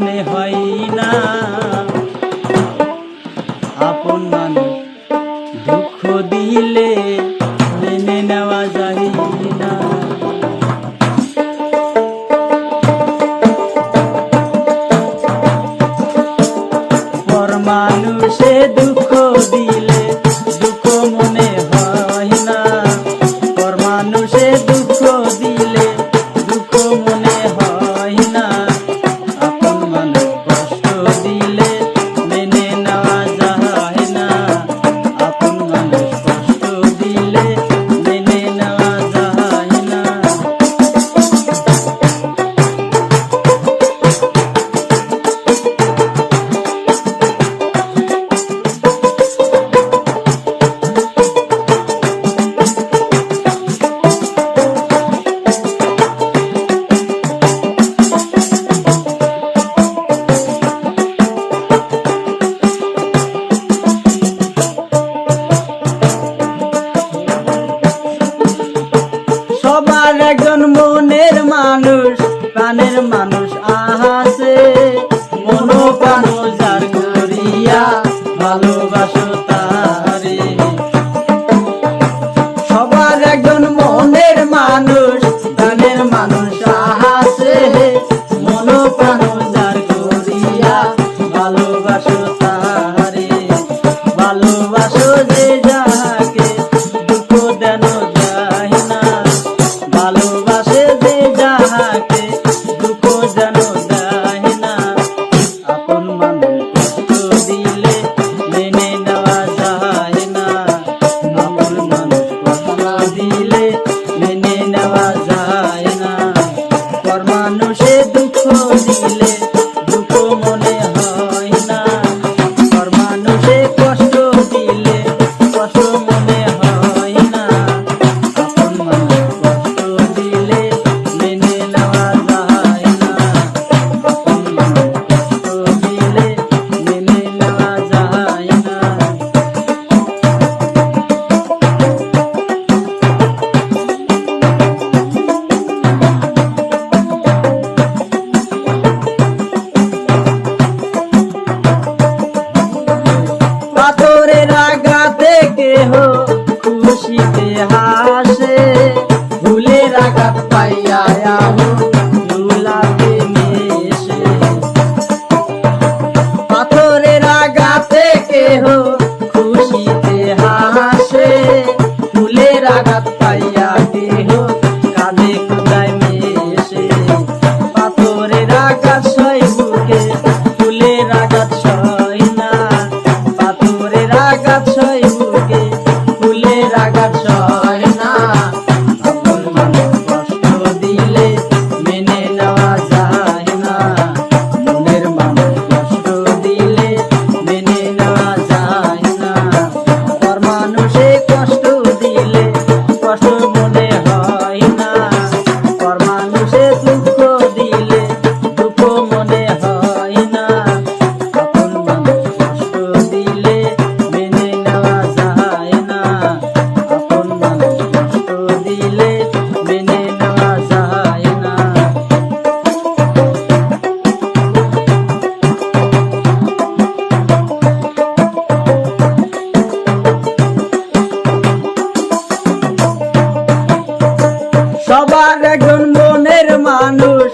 মনে হয় না। আপন মানুষ দুঃখ দিলে মেনে নেওয়া যায় না। পর মানুষে দুঃখ দিলে মানুষ প্রাণের মানুষ আহাসে। মনো প্রাণ যার করিয়া ভালোবাসো নীলে দেহ খুশিতে হাসে ভুলে রাখাত পাইয়া আমি দুলাতে মেশে পাথরের আগাতে কেহ খুশিতে হাসে ভুলে রাখাত পাইয়া দেহ কানে কোদায় মেশে। পাথরে আঘাত সই বুকে, ফুলের আঘাত সয় না, পাথরের আঘাত একজন মনের মানুষ।